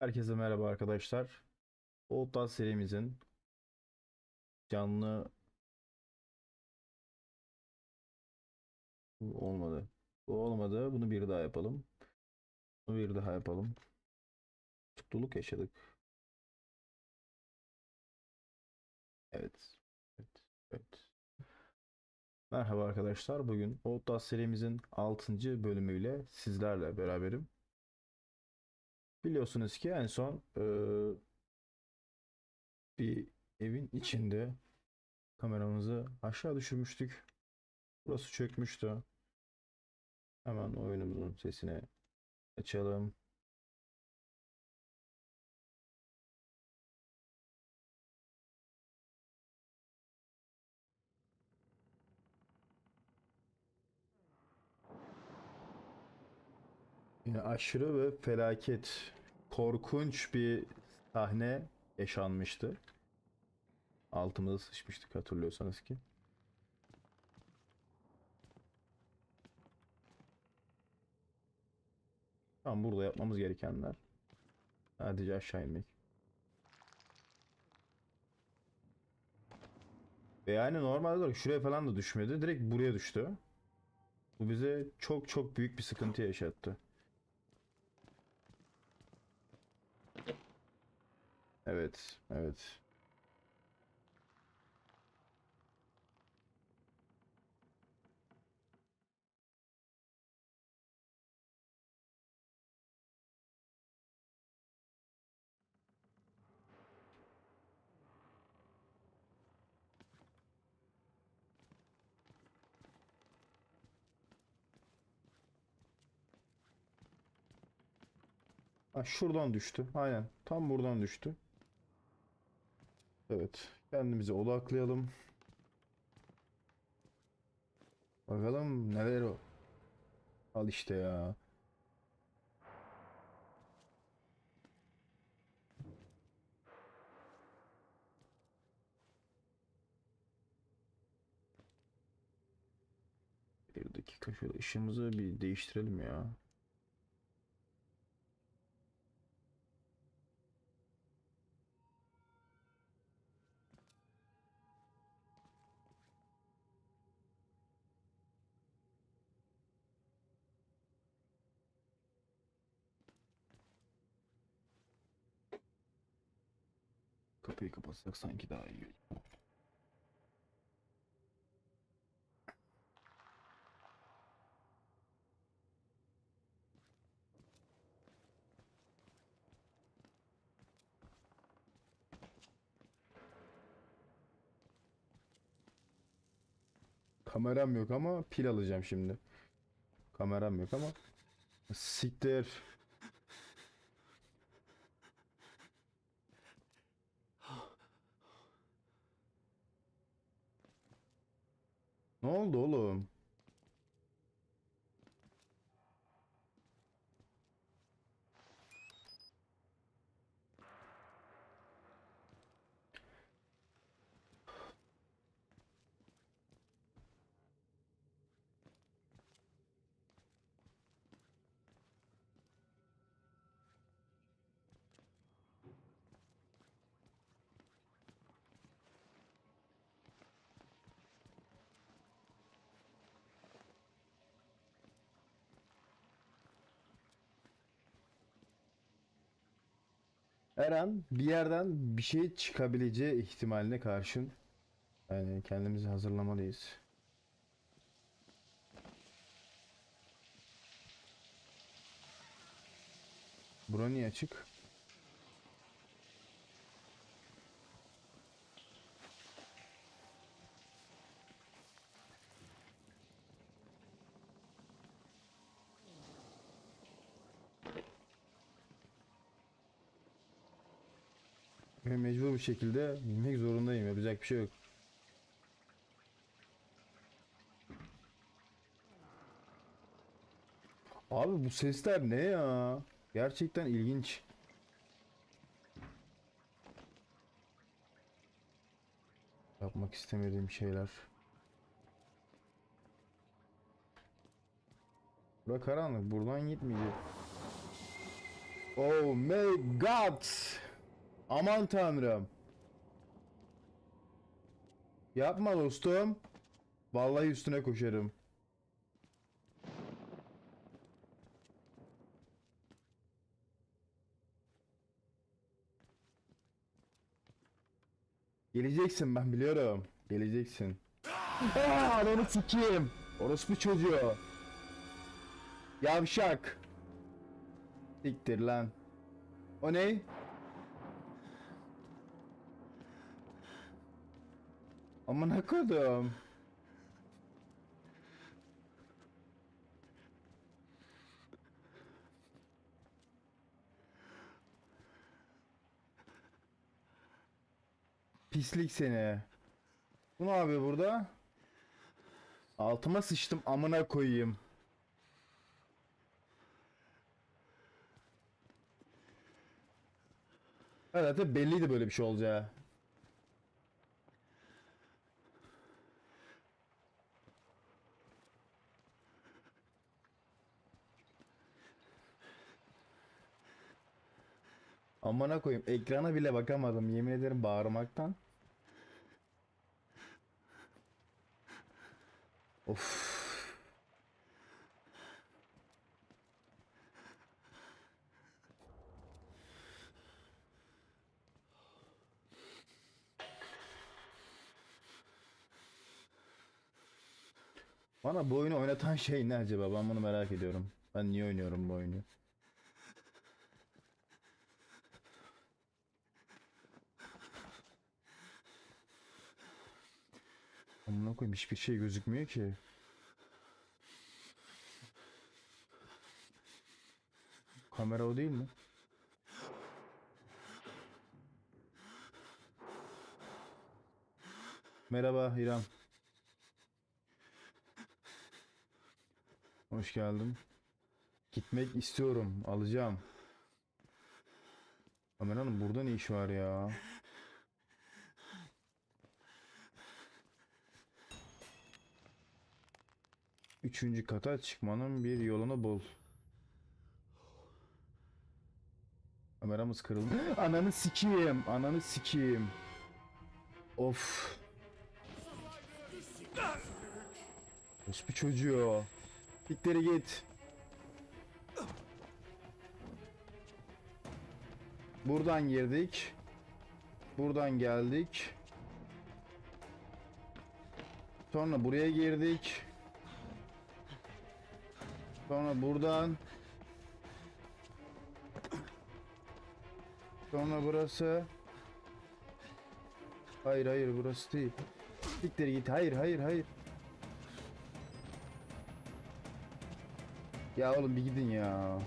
Herkese merhaba arkadaşlar. Outlast serimizin canlı olmadı. Bu olmadı. Bunu bir daha yapalım. Bunu bir daha yapalım. Mutluluk yaşadık. Evet. Evet. Evet. Merhaba arkadaşlar. Bugün Outlast serimizin 6. bölümüyle sizlerle beraberim. Biliyorsunuz ki en son eee, bir evin içinde kameramızı aşağı düşürmüştük. Burası çökmüştü. Hemen oyunumuzun sesini açalım. Yine aşırı ve felaket, korkunç bir sahne yaşanmıştı. Altımıza sıçmıştık hatırlıyorsanız ki. Tam burada yapmamız gerekenler. Sadece aşağı inmek. Ve yani normal olarak şuraya falan da düşmedi. Direkt buraya düştü. Bu bize çok çok büyük bir sıkıntı yaşattı. Evet, evet. Ha, şuradan düştü. Aynen. Tam buradan düştü. Evet. Kendimizi odaklayalım. Bakalım neler o. Al işte ya. Bir dakika şöyle ışığımızı bir değiştirelim ya. Kapıyı kapatsak sanki daha iyi olur. Kameram yok ama pil alacağım şimdi. Kameram yok ama. Siktir. Ne oldu oğlum? Her an bir yerden bir şey çıkabileceği ihtimaline karşın yani kendimizi hazırlamalıyız. Bura niye açık? Mecbur bir şekilde bilmek zorundayım. Yapacak bir şey yok. Abi bu sesler ne ya? Gerçekten ilginç. Yapmak istemediğim şeyler. Bura karanlık. Buradan gitmeyecek. Oh my god. Aman tanrım. Yapma dostum. Vallahi üstüne koşarım. Geleceksin ben biliyorum. Geleceksin. Aa, ananı sikeyim. Orospu çocuğu. Yavşak. Siktir lan. O ne? Amına kodum. Pislik seni. Bu ne abi burada? Altıma sıçtım amına koyayım. Zaten belliydi böyle bir şey olacağı. Amına koyayım ekrana bile bakamadım yemin ederim bağırmaktan. Of. Bana bu oyunu oynatan şey ne acaba? Ben bunu merak ediyorum. Ben niye oynuyorum bu oyunu? Amına koyayım hiçbir şey gözükmüyor ki. Kamera o değil mi? Merhaba İrem. Hoş geldin. Gitmek istiyorum. Alacağım. Kameranın burada ne iş var ya? Üçüncü kata çıkmanın bir yolunu bul. Kameramız kırıldı. Ananı sikeyim. Ananı sikeyim. Of. Ospu çocuğu. Dikleri git. Buradan girdik. Buradan geldik. Sonra buraya girdik. Sonra buradan. Sonra burası. Hayır hayır burası değil. Siktir git. Hayır hayır hayır. Ya oğlum bir gidin ya.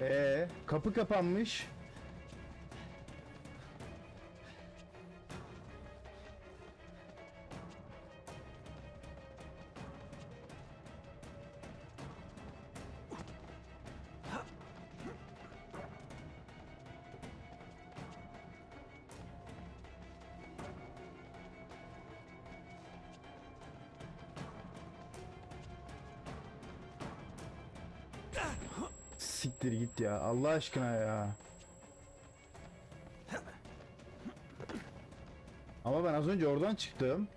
Ee, kapı kapanmış. Allah aşkına ya. Ama ben az önce oradan çıktım.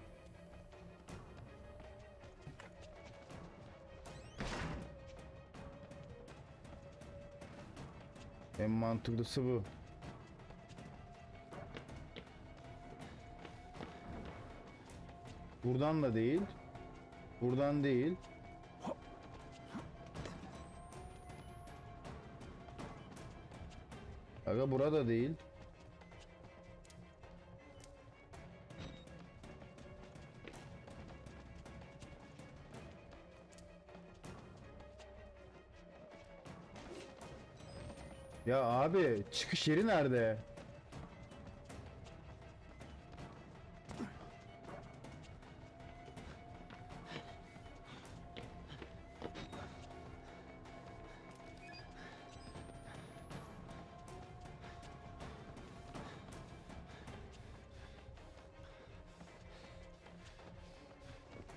En mantıklısı bu. Buradan da değil. Buradan değil. Aga burada değil. Ya abi çıkış yeri nerede?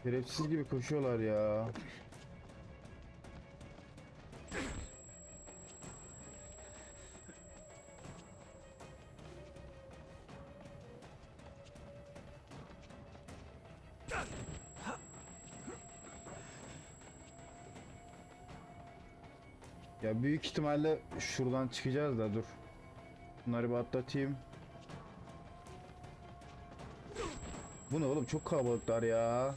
Şerefsiz gibi koşuyorlar ya. Ya büyük ihtimalle şuradan çıkacağız da dur. Bunları bir atlatayım. Bu ne oğlum çok kalabalıklar ya.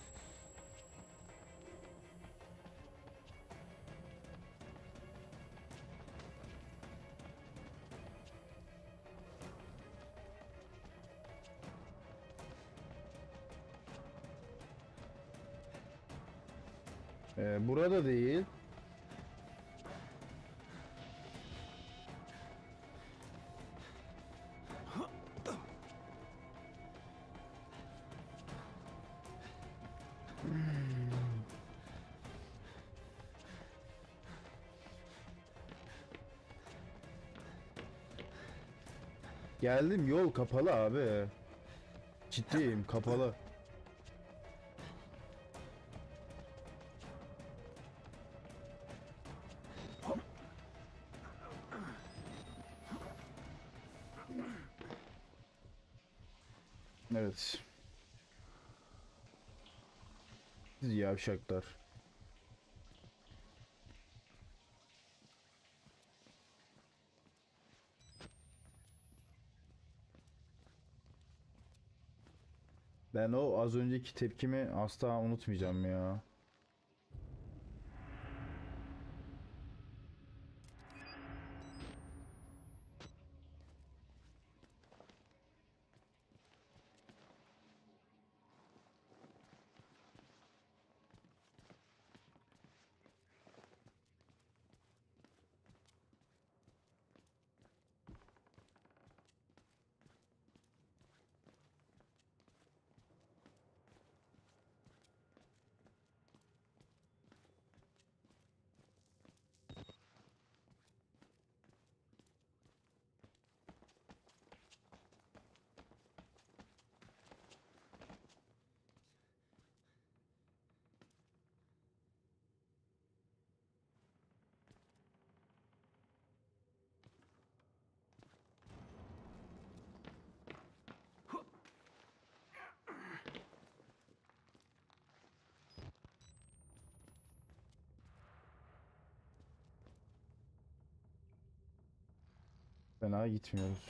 Ee, burada değil. Geldim yol kapalı abi. Ciddiyim kapalı. Evet. Siz yavşaklar. Ben o az önceki tepkimi asla unutmayacağım ya. Fena gitmiyoruz.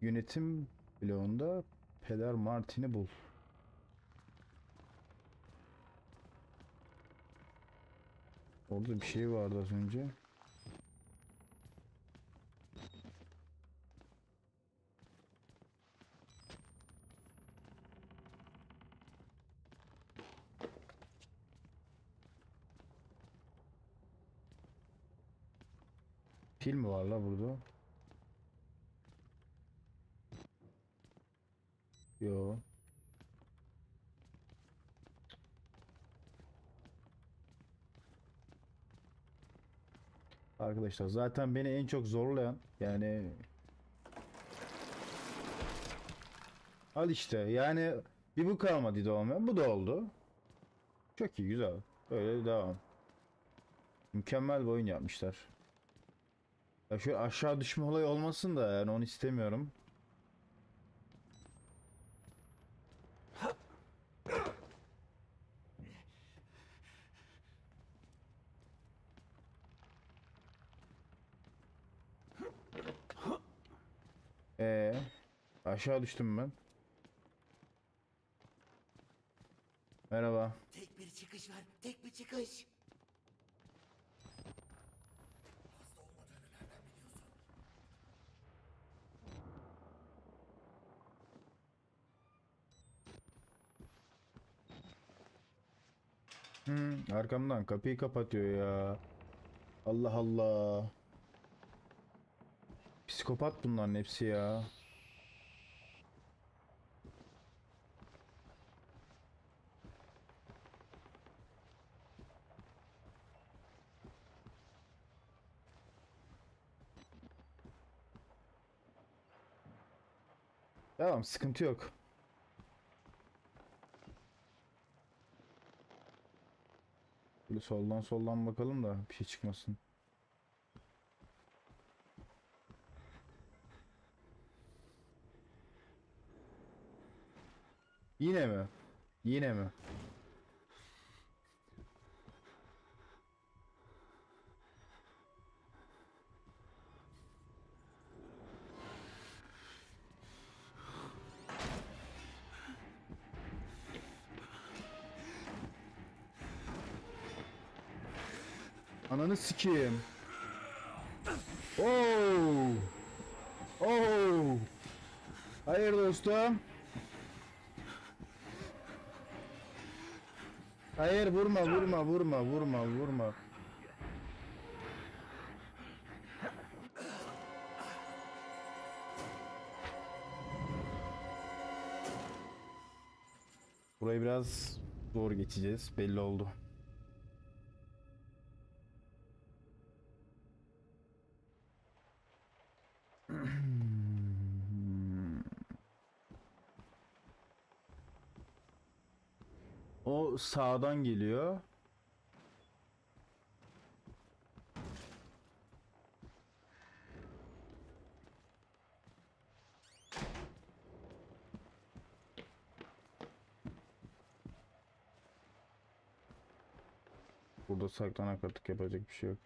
Yönetim bloğunda Peder Martin'i bul. Orada bir şey vardı az önce. Pil mi var la burada? Yo. Arkadaşlar zaten beni en çok zorlayan yani Al işte yani bir bu kalmadıydı olmayan bu da oldu. Çok iyi güzel. Böyle devam. Mükemmel bir oyun yapmışlar. Ya şöyle aşağı düşme olayı olmasın da yani onu istemiyorum. Ee, aşağı düştüm ben. Merhaba. Tek bir çıkış var. Tek bir çıkış. Arkamdan kapıyı kapatıyor ya. Allah Allah. Psikopat bunların hepsi ya. Tamam sıkıntı yok. Şöyle soldan soldan bakalım da bir şey çıkmasın. Yine mi? Yine mi? Ananı sikeyim. Oo! Oo! Hayır dostum. Hayır vurma vurma vurma vurma vurma. Burayı biraz zor geçeceğiz belli oldu. O sağdan geliyor. Burada saklanak artık yapacak bir şey yok.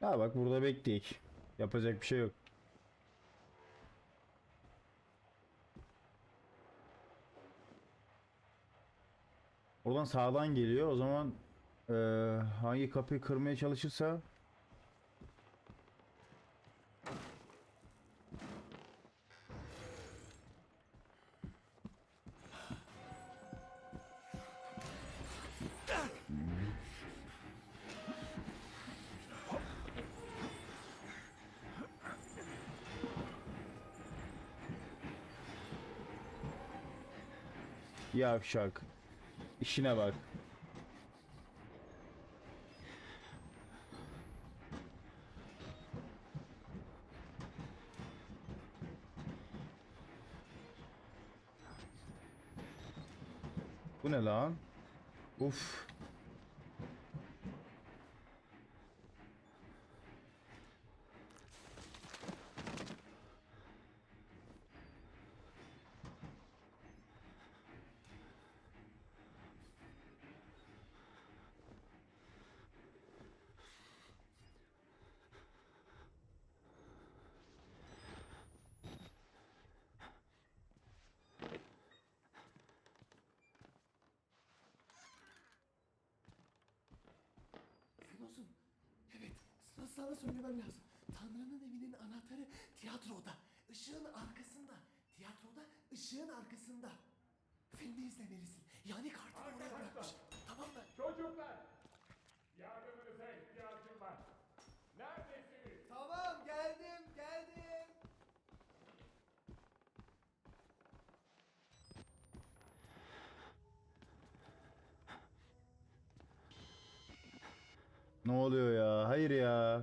Ya bak burada bekleyik. Yapacak bir şey yok. Oradan sağdan geliyor. O zaman eee, hangi kapıyı kırmaya çalışırsa Yavşak. İşine bak. Bu ne lan? Uf. Sana, söylemem lazım. Tanrı'nın evinin anahtarı tiyatroda. Işığın arkasında. Tiyatroda ışığın arkasında. Filmi izlemelisin. Yani kartını oraya bırakmış. Tamam mı? Çocuklar! Yardımınıza ihtiyacım var. Neredesiniz? Tamam geldim geldim. Ne oluyor ya? Hayır ya.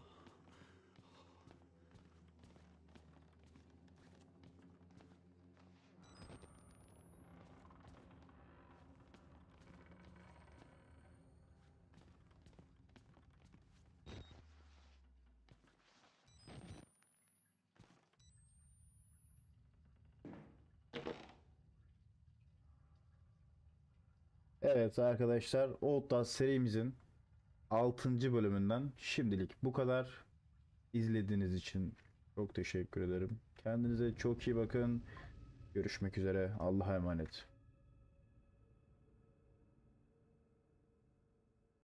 Evet arkadaşlar Outlast serimizin 6. bölümünden şimdilik bu kadar. İzlediğiniz için çok teşekkür ederim. Kendinize çok iyi bakın. Görüşmek üzere. Allah'a emanet.